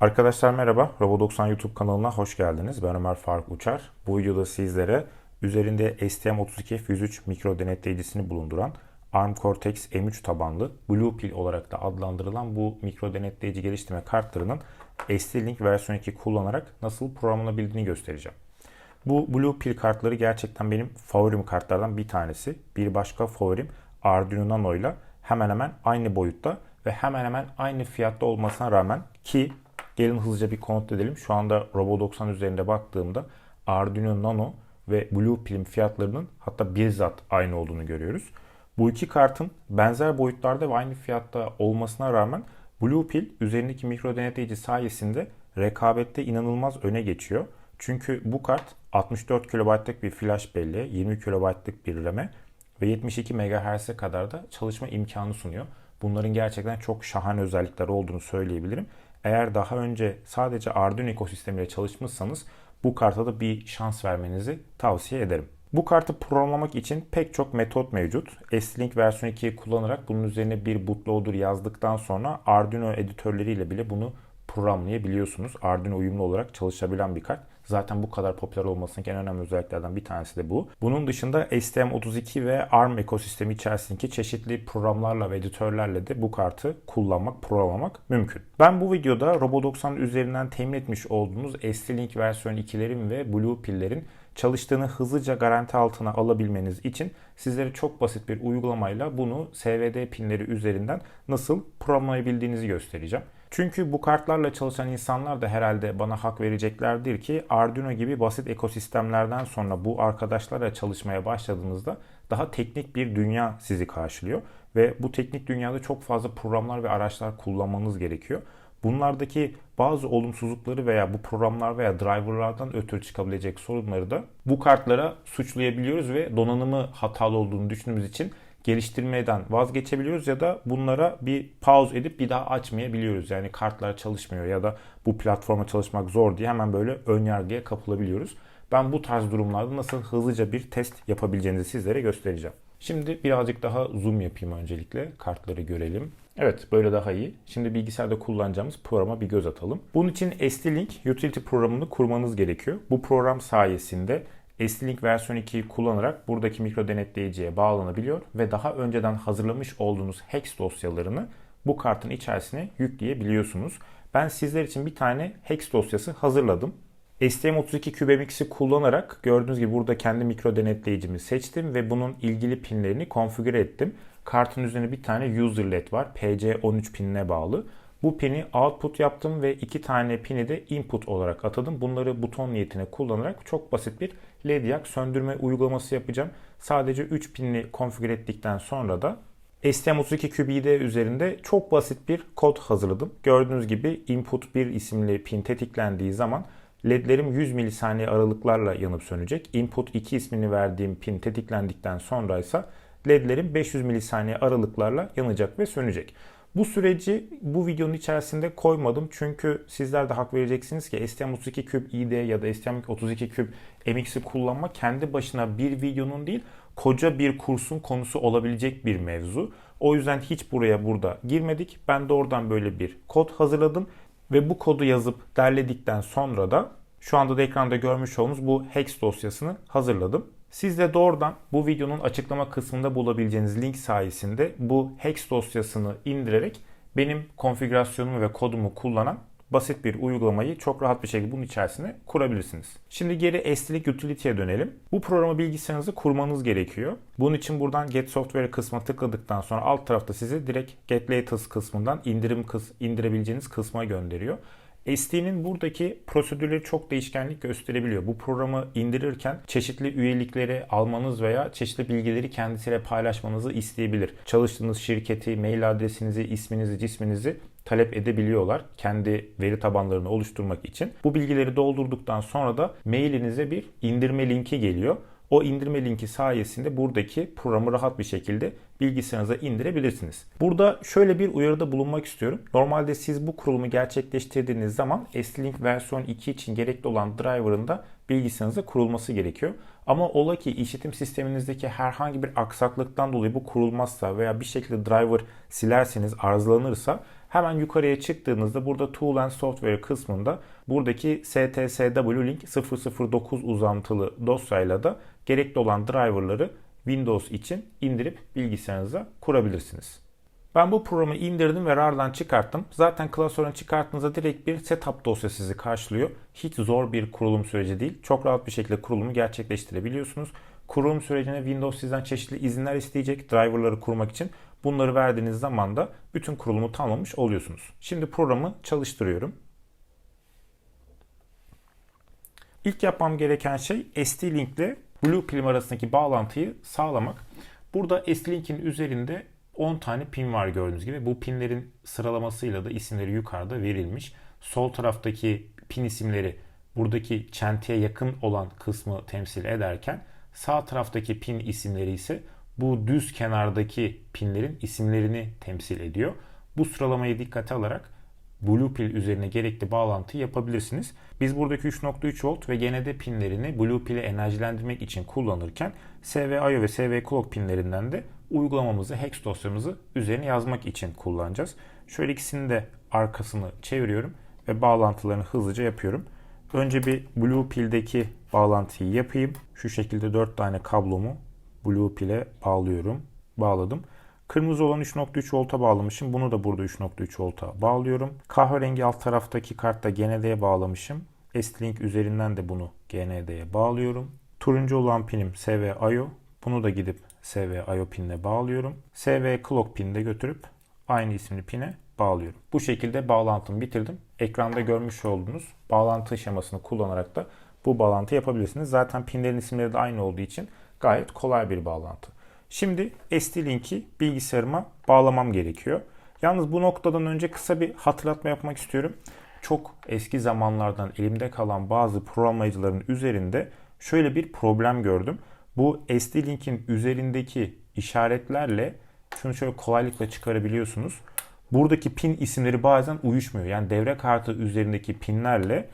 Arkadaşlar merhaba, Robo90 YouTube kanalına hoş geldiniz. Ben Ömer Faruk Uçar. Bu videoda sizlere üzerinde STM32F103 mikro denetleyicisini bulunduran ARM Cortex M3 tabanlı Blue Pill olarak da adlandırılan bu mikro denetleyici geliştirme kartlarının ST-Link versiyon 2 kullanarak nasıl programlanabildiğini göstereceğim. Bu Blue Pill kartları gerçekten benim favorim kartlardan bir tanesi. Bir başka favorim Arduino Nano ile hemen hemen aynı boyutta ve hemen hemen aynı fiyatta olmasına rağmen ki gelin hızlıca bir kontrol edelim. Şu anda Robo90 üzerinde baktığımda Arduino Nano ve Blue Pill'in fiyatlarının hatta bizzat aynı olduğunu görüyoruz. Bu iki kartın benzer boyutlarda ve aynı fiyatta olmasına rağmen Blue Pill üzerindeki mikro denetleyici sayesinde rekabette inanılmaz öne geçiyor. Çünkü bu kart 64 KB'lık bir flash belleğe, 20 KB'lık bir RAM'e ve 72 MHz'e kadar da çalışma imkanı sunuyor. Bunların gerçekten çok şahane özellikleri olduğunu söyleyebilirim. Eğer daha önce sadece Arduino ekosistemiyle çalışmışsanız bu karta da bir şans vermenizi tavsiye ederim. Bu kartı programlamak için pek çok metot mevcut. S-Link versiyon 2'yi kullanarak bunun üzerine bir bootloader yazdıktan sonra Arduino editörleriyle bile bunu programlayabiliyorsunuz. Arduino uyumlu olarak çalışabilen bir kart. Zaten bu kadar popüler olmasının en önemli özelliklerden bir tanesi de bu. Bunun dışında STM32 ve ARM ekosistemi içerisindeki çeşitli programlarla ve editörlerle de bu kartı kullanmak, programlamak mümkün. Ben bu videoda Robo90 üzerinden temin etmiş olduğunuz ST-Link versiyon 2'lerin ve Blue Pill'lerin çalıştığını hızlıca garanti altına alabilmeniz için sizlere çok basit bir uygulamayla bunu SVD pinleri üzerinden nasıl programlayabildiğinizi göstereceğim. Çünkü bu kartlarla çalışan insanlar da herhalde bana hak vereceklerdir ki Arduino gibi basit ekosistemlerden sonra bu arkadaşlarla çalışmaya başladığınızda daha teknik bir dünya sizi karşılıyor ve bu teknik dünyada çok fazla programlar ve araçlar kullanmanız gerekiyor. Bunlardaki bazı olumsuzlukları veya bu programlar veya driverlardan ötürü çıkabilecek sorunları da bu kartlara suçlayabiliyoruz ve donanımı hatalı olduğunu düşündüğümüz için geliştirmeden vazgeçebiliyoruz ya da bunlara bir pause edip bir daha açmayabiliyoruz. Yani kartlar çalışmıyor ya da bu platforma çalışmak zor diye hemen böyle ön yargıya kapılabiliyoruz. Ben bu tarz durumlarda nasıl hızlıca bir test yapabileceğinizi sizlere göstereceğim. Şimdi birazcık daha zoom yapayım öncelikle. Kartları görelim. Evet böyle daha iyi. Şimdi bilgisayarda kullanacağımız programa bir göz atalım. Bunun için ST-Link Utility programını kurmanız gerekiyor. Bu program sayesinde ST-Link versiyon 2'yi kullanarak buradaki mikro denetleyiciye bağlanabiliyor ve daha önceden hazırlamış olduğunuz hex dosyalarını bu kartın içerisine yükleyebiliyorsunuz. Ben sizler için bir tane hex dosyası hazırladım. STM32 CubeMX'i kullanarak gördüğünüz gibi burada kendi mikro denetleyicimi seçtim ve bunun ilgili pinlerini konfigüre ettim. Kartın üzerine bir tane user led var. PC13 pinine bağlı. Bu pini output yaptım ve iki tane pini de input olarak atadım. Bunları buton niyetine kullanarak çok basit bir led yak söndürme uygulaması yapacağım. Sadece 3 pinini konfigüre ettikten sonra da STM32 QBD üzerinde çok basit bir kod hazırladım. Gördüğünüz gibi input 1 isimli pin tetiklendiği zaman ledlerim 100 milisaniye aralıklarla yanıp sönecek. Input 2 ismini verdiğim pin tetiklendikten sonra ise ledlerim 500 milisaniye aralıklarla yanacak ve sönecek. Bu süreci bu videonun içerisinde koymadım çünkü sizler de hak vereceksiniz ki STM32 Cube ID ya da STM32 Cube MX'i kullanma kendi başına bir videonun değil koca bir kursun konusu olabilecek bir mevzu. O yüzden hiç buraya burada girmedik. Ben de oradan böyle bir kod hazırladım ve bu kodu yazıp derledikten sonra da şu anda da ekranda görmüş olduğunuz bu hex dosyasını hazırladım. Siz de doğrudan bu videonun açıklama kısmında bulabileceğiniz link sayesinde bu hex dosyasını indirerek benim konfigürasyonumu ve kodumu kullanan basit bir uygulamayı çok rahat bir şekilde bunun içerisine kurabilirsiniz. Şimdi geri STLink Utility'ye dönelim. Bu programı bilgisayarınızı kurmanız gerekiyor. Bunun için buradan Get Software kısmına tıkladıktan sonra alt tarafta sizi direkt Get Latest kısmından indirim kıs indirebileceğiniz kısma gönderiyor. ST'nin buradaki prosedürleri çok değişkenlik gösterebiliyor. Bu programı indirirken çeşitli üyelikleri almanız veya çeşitli bilgileri kendisiyle paylaşmanızı isteyebilir. Çalıştığınız şirketi, mail adresinizi, isminizi, cisminizi talep edebiliyorlar kendi veri tabanlarını oluşturmak için. Bu bilgileri doldurduktan sonra da mailinize bir indirme linki geliyor. O indirme linki sayesinde buradaki programı rahat bir şekilde bilgisayarınıza indirebilirsiniz. Burada şöyle bir uyarıda bulunmak istiyorum. Normalde siz bu kurulumu gerçekleştirdiğiniz zaman S-Link versiyon 2 için gerekli olan driver'ın da bilgisayarınıza kurulması gerekiyor. Ama ola ki işletim sisteminizdeki herhangi bir aksaklıktan dolayı bu kurulmazsa veya bir şekilde driver silerseniz arızalanırsa Hemen yukarıya çıktığınızda burada Tool and Software kısmında buradaki STSW-Link 009 uzantılı dosyayla da gerekli olan driverları Windows için indirip bilgisayarınıza kurabilirsiniz. Ben bu programı indirdim ve RAR'dan çıkarttım. Zaten klasörden çıkarttığınızda direkt bir setup dosyası sizi karşılıyor. Hiç zor bir kurulum süreci değil. Çok rahat bir şekilde kurulumu gerçekleştirebiliyorsunuz. Kurulum sürecinde Windows sizden çeşitli izinler isteyecek driverları kurmak için. Bunları verdiğiniz zaman da bütün kurulumu tamamlamış oluyorsunuz. Şimdi programı çalıştırıyorum. İlk yapmam gereken şey ST-Link ile Bluepill arasındaki bağlantıyı sağlamak. Burada ST-Link'in üzerinde 10 tane pin var gördüğünüz gibi. Bu pinlerin sıralamasıyla da isimleri yukarıda verilmiş. Sol taraftaki pin isimleri buradaki çentiye yakın olan kısmı temsil ederken sağ taraftaki pin isimleri ise bu düz kenardaki pinlerin isimlerini temsil ediyor. Bu sıralamayı dikkate alarak Bluepill üzerine gerekli bağlantı yapabilirsiniz. Biz buradaki 3.3 volt ve GND pinlerini Bluepill'i enerjilendirmek için kullanırken SV-IO ve SV Clock pinlerinden de uygulamamızı, hex dosyamızı üzerine yazmak için kullanacağız. Şöyle ikisini de arkasını çeviriyorum ve bağlantılarını hızlıca yapıyorum. Önce bir Bluepill'deki bağlantıyı yapayım. Şu şekilde 4 tane kablomu Bluepill'e bağlıyorum. Bağladım. Kırmızı olan 3.3 volta bağlamışım. Bunu da burada 3.3 volta bağlıyorum. Kahverengi alt taraftaki kartta GND'ye bağlamışım. S-Link üzerinden de bunu GND'ye bağlıyorum. Turuncu olan pinim SV-IO. Bunu da gidip SV-IO pinine bağlıyorum. SV Clock pinine götürüp aynı isimli pine bağlıyorum. Bu şekilde bağlantımı bitirdim. Ekranda görmüş olduğunuz bağlantı şemasını kullanarak da bu bağlantı yapabilirsiniz. Zaten pinlerin isimleri de aynı olduğu için gayet kolay bir bağlantı. Şimdi ST-Link'i bilgisayarıma bağlamam gerekiyor. Yalnız bu noktadan önce kısa bir hatırlatma yapmak istiyorum. Çok eski zamanlardan elimde kalan bazı programlayıcıların üzerinde şöyle bir problem gördüm. Bu ST-Link'in üzerindeki işaretlerle şunu şöyle kolaylıkla çıkarabiliyorsunuz. Buradaki pin isimleri bazen uyuşmuyor. Yani devre kartı üzerindeki pinlerle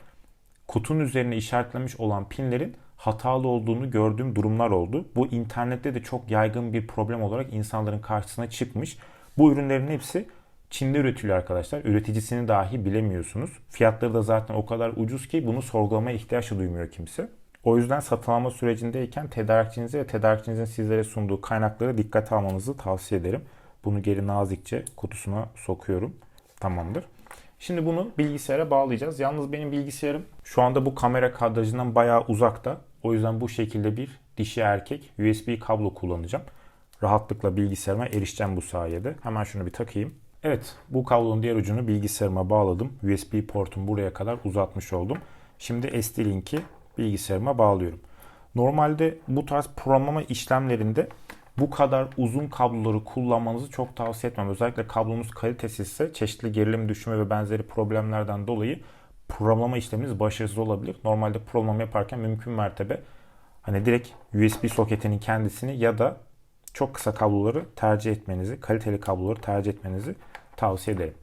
kutunun üzerine işaretlenmiş olan pinlerin hatalı olduğunu gördüğüm durumlar oldu. Bu internette de çok yaygın bir problem olarak insanların karşısına çıkmış. Bu ürünlerin hepsi Çin'de üretiliyor arkadaşlar. Üreticisini dahi bilemiyorsunuz. Fiyatları da zaten o kadar ucuz ki bunu sorgulamaya ihtiyaç duymuyor kimse. O yüzden satın sürecindeyken tedarikçinize ve tedarikçinizin sizlere sunduğu kaynakları dikkate almanızı tavsiye ederim. Bunu geri nazikçe kutusuna sokuyorum. Tamamdır. Şimdi bunu bilgisayara bağlayacağız. Yalnız benim bilgisayarım şu anda bu kamera kadrajından bayağı uzakta. O yüzden bu şekilde bir dişi erkek USB kablo kullanacağım. Rahatlıkla bilgisayarıma erişeceğim bu sayede. Hemen şunu bir takayım. Evet bu kablonun diğer ucunu bilgisayarıma bağladım. USB portum buraya kadar uzatmış oldum. Şimdi SD-Link'i bilgisayarıma bağlıyorum. Normalde bu tarz programlama işlemlerinde bu kadar uzun kabloları kullanmanızı çok tavsiye etmem. Özellikle kablonuz kalitesizse çeşitli gerilim düşme ve benzeri problemlerden dolayı programlama işleminiz başarısız olabilir. Normalde programlama yaparken mümkün mertebe hani direkt USB soketinin kendisini ya da çok kısa kabloları tercih etmenizi, kaliteli kabloları tercih etmenizi tavsiye ederim.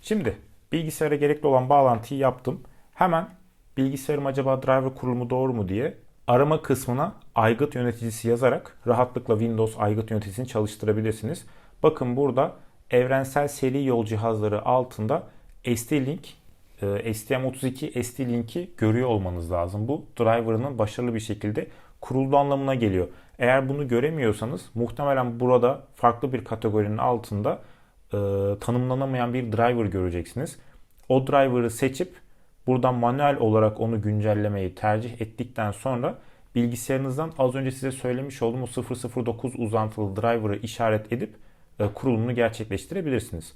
Şimdi bilgisayara gerekli olan bağlantıyı yaptım. Hemen bilgisayarım acaba driver kurulumu doğru mu diye arama kısmına aygıt yöneticisi yazarak rahatlıkla Windows aygıt yöneticisini çalıştırabilirsiniz. Bakın burada evrensel seri yol cihazları altında ST-Link, e, STM32 ST-Link'i görüyor olmanız lazım. Bu driver'ının başarılı bir şekilde kurulduğu anlamına geliyor. Eğer bunu göremiyorsanız muhtemelen burada farklı bir kategorinin altında e, tanımlanamayan bir driver göreceksiniz. O driver'ı seçip Buradan manuel olarak onu güncellemeyi tercih ettikten sonra bilgisayarınızdan az önce size söylemiş olduğum o 009 uzantılı driver'ı işaret edip e, kurulumunu gerçekleştirebilirsiniz.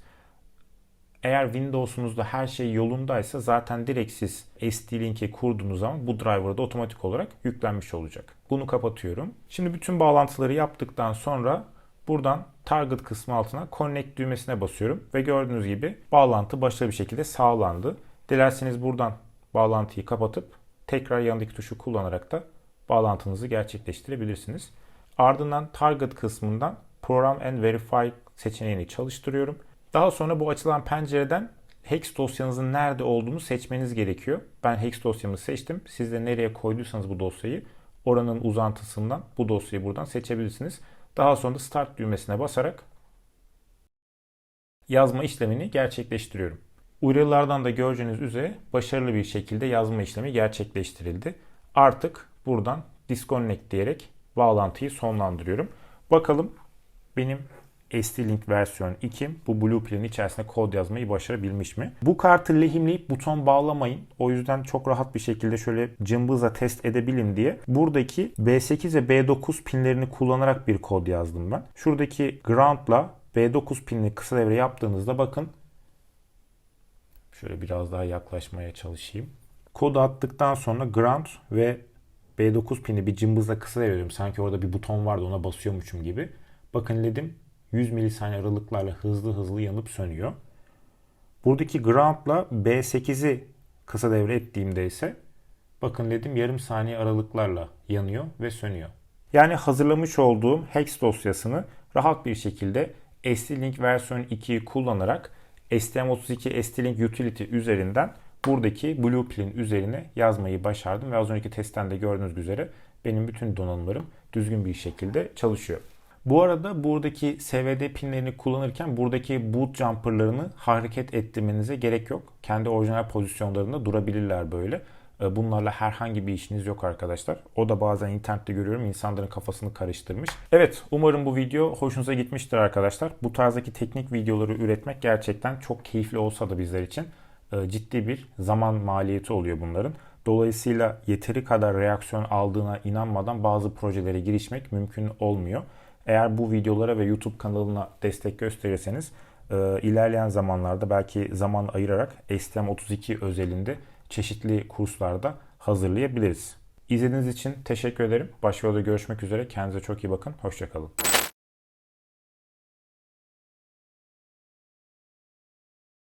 Eğer Windows'unuzda her şey yolundaysa zaten direkt siz ST-Link'i kurduğunuz zaman bu driver da otomatik olarak yüklenmiş olacak. Bunu kapatıyorum. Şimdi bütün bağlantıları yaptıktan sonra buradan target kısmı altına connect düğmesine basıyorum ve gördüğünüz gibi bağlantı başarılı bir şekilde sağlandı. Dilerseniz buradan bağlantıyı kapatıp tekrar yanındaki tuşu kullanarak da bağlantınızı gerçekleştirebilirsiniz. Ardından target kısmından program and verify seçeneğini çalıştırıyorum. Daha sonra bu açılan pencereden hex dosyanızın nerede olduğunu seçmeniz gerekiyor. Ben hex dosyamı seçtim. Siz de nereye koyduysanız bu dosyayı oranın uzantısından bu dosyayı buradan seçebilirsiniz. Daha sonra da start düğmesine basarak yazma işlemini gerçekleştiriyorum. Uyarılardan da göreceğiniz üzere başarılı bir şekilde yazma işlemi gerçekleştirildi. Artık buradan disconnect diyerek bağlantıyı sonlandırıyorum. Bakalım benim ST-Link versiyon 2 bu Blueprint'in içerisinde kod yazmayı başarabilmiş mi? Bu kartı lehimleyip buton bağlamayın. O yüzden çok rahat bir şekilde şöyle cımbızla test edebilin diye buradaki B8 ve B9 pinlerini kullanarak bir kod yazdım ben. Şuradaki ground'la B9 pinli kısa devre yaptığınızda bakın şöyle biraz daha yaklaşmaya çalışayım. Kodu attıktan sonra ground ve B9 pini bir cımbızla kısa veriyorum. Sanki orada bir buton vardı ona basıyormuşum gibi. Bakın ledim 100 milisaniye aralıklarla hızlı hızlı yanıp sönüyor. Buradaki ground'la B8'i kısa devre ettiğimde ise bakın ledim yarım saniye aralıklarla yanıyor ve sönüyor. Yani hazırlamış olduğum hex dosyasını rahat bir şekilde ST-Link versiyon 2'yi kullanarak STM32 ST-Link Utility üzerinden buradaki Blueprint üzerine yazmayı başardım ve az önceki testten de gördüğünüz üzere benim bütün donanımlarım düzgün bir şekilde çalışıyor. Bu arada buradaki SVD pinlerini kullanırken buradaki boot jumper'larını hareket ettirmenize gerek yok. Kendi orijinal pozisyonlarında durabilirler böyle. Bunlarla herhangi bir işiniz yok arkadaşlar. O da bazen internette görüyorum insanların kafasını karıştırmış. Evet umarım bu video hoşunuza gitmiştir arkadaşlar. Bu tarzdaki teknik videoları üretmek gerçekten çok keyifli olsa da bizler için ciddi bir zaman maliyeti oluyor bunların. Dolayısıyla yeteri kadar reaksiyon aldığına inanmadan bazı projelere girişmek mümkün olmuyor. Eğer bu videolara ve YouTube kanalına destek gösterirseniz ilerleyen zamanlarda belki zaman ayırarak STM32 özelinde çeşitli kurslarda hazırlayabiliriz. İzlediğiniz için teşekkür ederim. Başka videoda görüşmek üzere. Kendinize çok iyi bakın. Hoşçakalın.